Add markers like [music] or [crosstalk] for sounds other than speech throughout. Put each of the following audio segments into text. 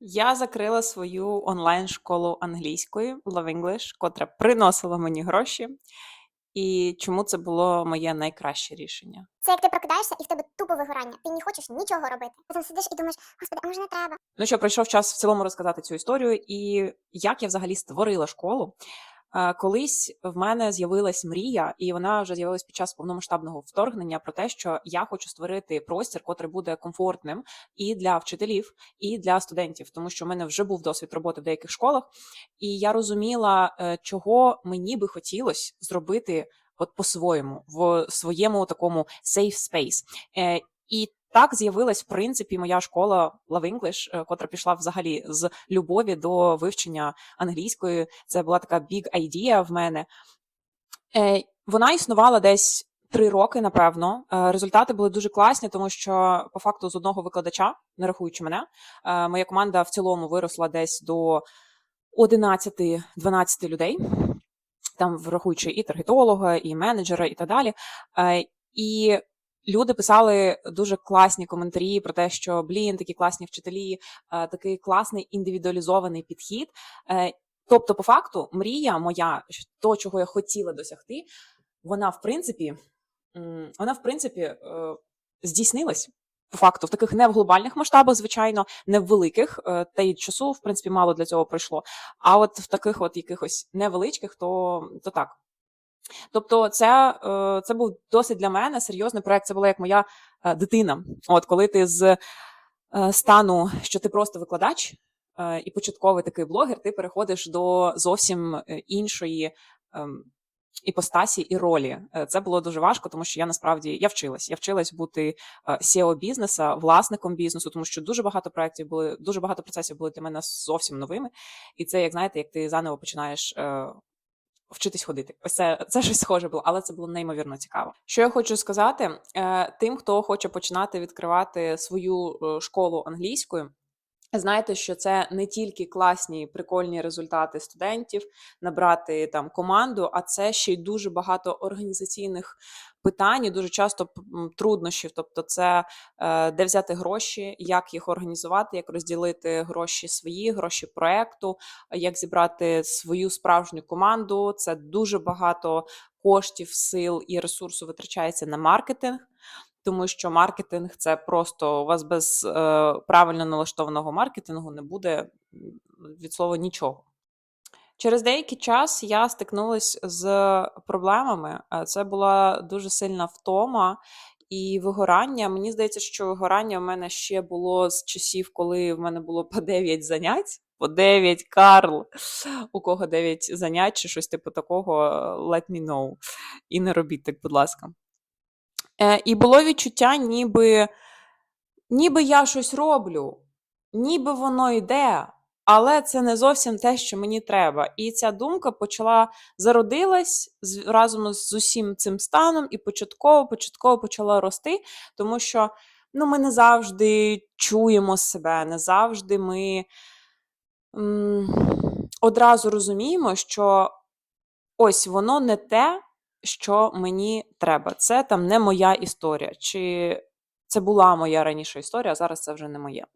Я закрила свою онлайн-школу англійської Love English, котра приносила мені гроші. І чому це було моє найкраще рішення? Це як ти прокидаєшся і в тебе тупо вигорання. Ти не хочеш нічого робити. Потім сидиш і думаєш, господи, а може не треба? Ну що, прийшов час в цілому розказати цю історію, і як я взагалі створила школу. Колись в мене з'явилась мрія, і вона вже з'явилась під час повномасштабного вторгнення про те, що я хочу створити простір, котрий буде комфортним і для вчителів, і для студентів, тому що в мене вже був досвід роботи в деяких школах, і я розуміла, е, чого мені би хотілося зробити от по-своєму в своєму такому safe space. Е, І так з'явилась в принципі моя школа Love English, е, котра пішла взагалі з любові до вивчення англійської. Це була така big idea в мене. Е, Вона існувала десь три роки, напевно. Е, Результати були дуже класні, тому що по факту з одного викладача, не рахуючи мене, моя команда в цілому виросла десь до 11-12 людей. Там врахуючи і таргетолога, і менеджера, і так далі. І люди писали дуже класні коментарі про те, що блін, такі класні вчителі, е, такий класний індивідуалізований підхід. Е, Тобто, по факту, мрія моя, то, чого я хотіла досягти, вона в принципі, вона в принципі е, здійснилась. По факту, в таких не в глобальних масштабах, звичайно, не в великих, та й часу, в принципі, мало для цього пройшло. А от в таких от якихось невеличких, то, то так. Тобто, це, е, це був досить для мене серйозний проект. Це була як моя е, дитина. От коли ти з е, стану, що ти просто викладач і початковий такий блогер, ти переходиш до зовсім іншої. ем, Іпостасі і ролі це було дуже важко, тому що я насправді я вчилась. Я вчилась бути SEO бізнеса, власником бізнесу, тому що дуже багато проєктів були, дуже багато процесів були для мене зовсім новими. І це, як знаєте, як ти заново починаєш вчитись ходити. Ось це, це щось схоже було, але це було неймовірно цікаво. Що я хочу сказати, е, тим, хто хоче починати відкривати свою е, школу англійською. Знаєте, що це не тільки класні прикольні результати студентів, набрати там команду, а це ще й дуже багато організаційних питань, і дуже часто труднощів. Тобто, це е, де взяти гроші, як їх організувати, як розділити гроші свої, гроші проекту, як зібрати свою справжню команду. Це дуже багато коштів, сил і ресурсу витрачається на маркетинг. Тому що маркетинг це просто у вас без е, правильно налаштованого маркетингу не буде від слова нічого. Через деякий час я стикнулася з проблемами. Е, Це була дуже сильна втома і вигорання. Мені здається, що вигорання в мене ще було з часів, коли в мене було по 9 занять. По 9, Карл. У кого 9 занять чи щось типу такого, е, let me know. І не робіть так, будь ласка. Е, і було відчуття, ніби, ніби я щось роблю, ніби воно йде, але це не зовсім те, що мені треба. І ця думка почала зародилась разом з усім цим станом, і початково, початково почала рости, тому що ну, ми не завжди чуємо себе, не завжди ми м, одразу розуміємо, що ось воно не те, що мені треба. Це там не моя історія. Чи це була моя раніша історія, а зараз це вже не моє.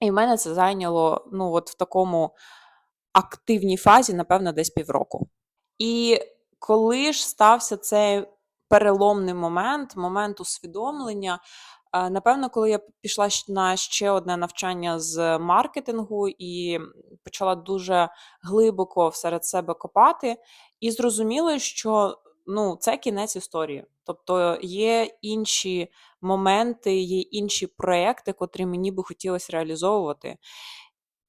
І в мене це зайняло ну, от в такому активній фазі, напевно, десь півроку. І коли ж стався цей переломний момент, момент усвідомлення, е, напевно, коли я пішла на ще одне навчання з маркетингу і почала дуже глибоко всеред себе копати, і зрозуміла, що ну, це кінець історії. Тобто є інші моменти, є інші проекти, котрі мені би хотілося реалізовувати.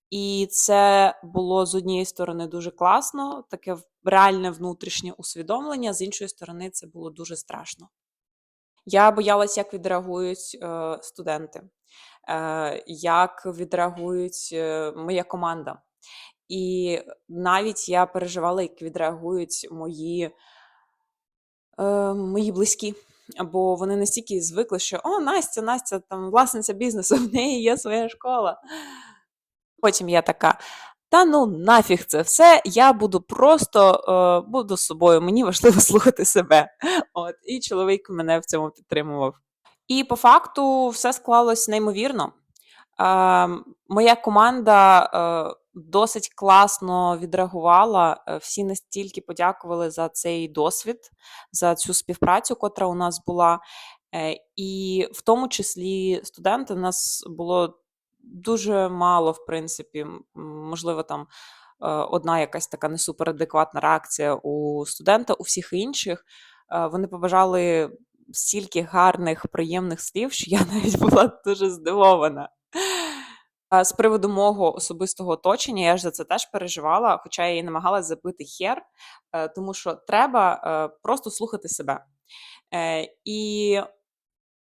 І це було з однієї сторони дуже класно, таке реальне внутрішнє усвідомлення, з іншої сторони, це було дуже страшно. Я боялась, як відреагують е, студенти, е, як відреагують е, моя команда. І навіть я переживала, як відреагують мої, е, мої близькі. Бо вони настільки звикли, що о, Настя, Настя, там власниця бізнесу, [laughs] в неї є своя школа. Потім я така: та ну нафіг це все, я буду просто е, буду собою, мені важливо [laughs] слухати себе. От, і чоловік мене в цьому підтримував. І по факту все склалось неймовірно. Ем, моя команда е, досить класно відреагувала. Е, Всі настільки подякували за цей досвід, за цю співпрацю, котра у нас була. Е, І в тому числі студенти, у нас було дуже мало, в принципі, можливо, там е, одна якась така не суперадекватна реакція у студента, у всіх інших. Вони побажали стільки гарних, приємних слів, що я [laughs] навіть була дуже здивована. З приводу мого особистого оточення, я ж за це теж переживала, хоча я і намагалась забити хер, е, тому що треба е, просто слухати себе. Е, І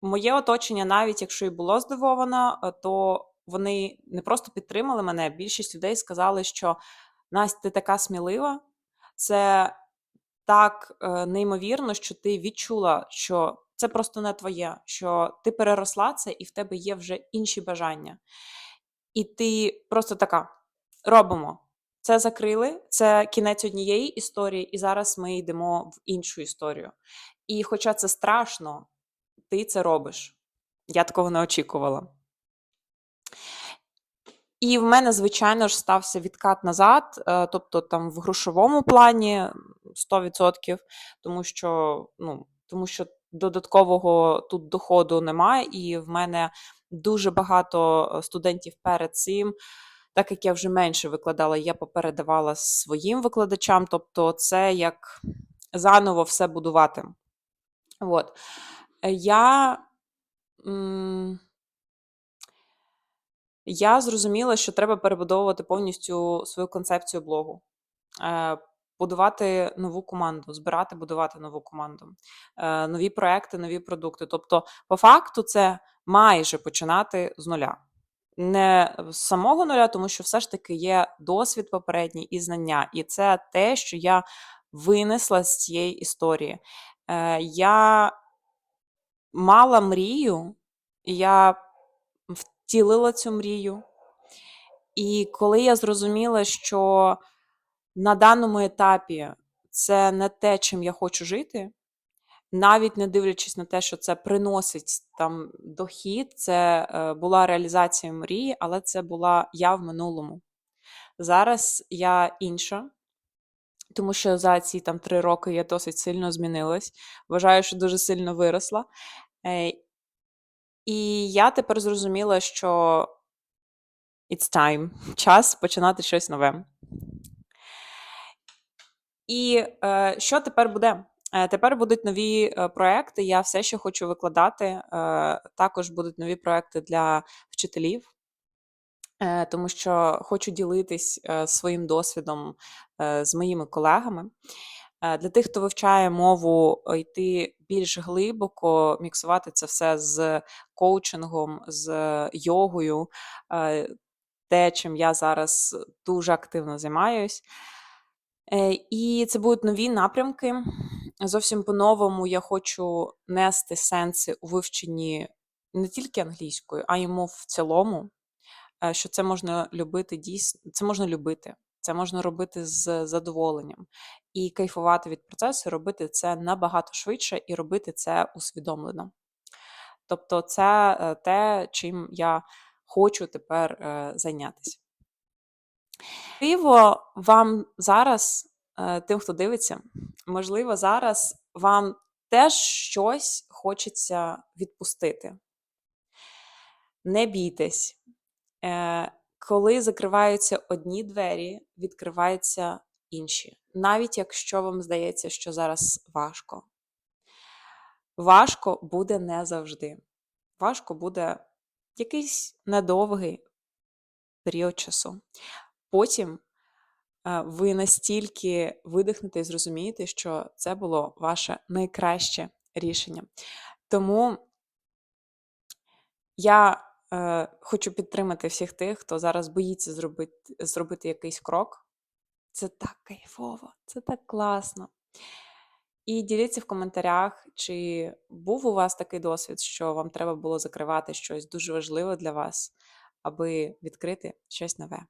моє оточення, навіть якщо і було здивовано, то вони не просто підтримали мене. Більшість людей сказали, що Настя, ти така смілива, це так неймовірно, що ти відчула, що це просто не твоє, що ти переросла це, і в тебе є вже інші бажання. І ти просто така: робимо. Це закрили, це кінець однієї історії, і зараз ми йдемо в іншу історію. І хоча це страшно, ти це робиш. Я такого не очікувала. І в мене, звичайно ж, стався відкат назад, е, тобто там в грошовому плані 100%, тому що, ну, тому що додаткового тут доходу немає, і в мене дуже багато е, студентів перед цим. Так як я вже менше викладала, я попередавала своїм викладачам, тобто це як заново все будувати. От. Е, Я, я зрозуміла, що треба перебудовувати повністю свою концепцію блогу, е, будувати нову команду, збирати, будувати нову команду, е, нові проекти, нові продукти. Тобто, по факту, це майже починати з нуля. Не з самого нуля, тому що все ж таки є досвід попередній і знання. І це те, що я винесла з цієї історії. Е, Я мала мрію, і я втілила цю мрію. І коли я зрозуміла, що на даному етапі це не те, чим я хочу жити, навіть не дивлячись на те, що це приносить там дохід, це е, була реалізація мрії, але це була я в минулому. Зараз я інша, тому що за ці там три роки я досить сильно змінилась. Вважаю, що дуже сильно виросла. Е, і я тепер зрозуміла, що it's time, час починати щось нове. І е, що тепер буде? Е, Тепер будуть нові е, проекти. Я все ще хочу викладати. Е, Також будуть нові проекти для вчителів, е, тому що хочу ділитись е, своїм досвідом е, з моїми колегами. Для тих, хто вивчає мову, йти більш глибоко, міксувати це все з коучингом, з йогою, те, чим я зараз дуже активно займаюсь. Е, І це будуть нові напрямки. Зовсім по-новому я хочу нести сенси у вивченні не тільки англійської, а й мов в цілому. е, Що це можна любити дійсно, це можна любити, це можна робити з задоволенням і кайфувати від процесу, робити це набагато швидше і робити це усвідомлено. Тобто, це е, те, чим я хочу тепер зайнятися. Можливо, вам зараз, е, тим, хто дивиться, можливо, зараз вам теж щось хочеться відпустити. Не бійтесь. Е, Коли закриваються одні двері, відкриваються інші. Навіть якщо вам здається, що зараз важко. Важко буде не завжди. Важко буде якийсь недовгий період часу. Потім е, ви настільки видихнете і зрозумієте, що це було ваше найкраще рішення. Тому я е, хочу підтримати всіх тих, хто зараз боїться зробити, зробити якийсь крок. Це так кайфово, це так класно. І діліться в коментарях, чи був у вас такий досвід, що вам треба було закривати щось дуже важливе для вас, аби відкрити щось нове.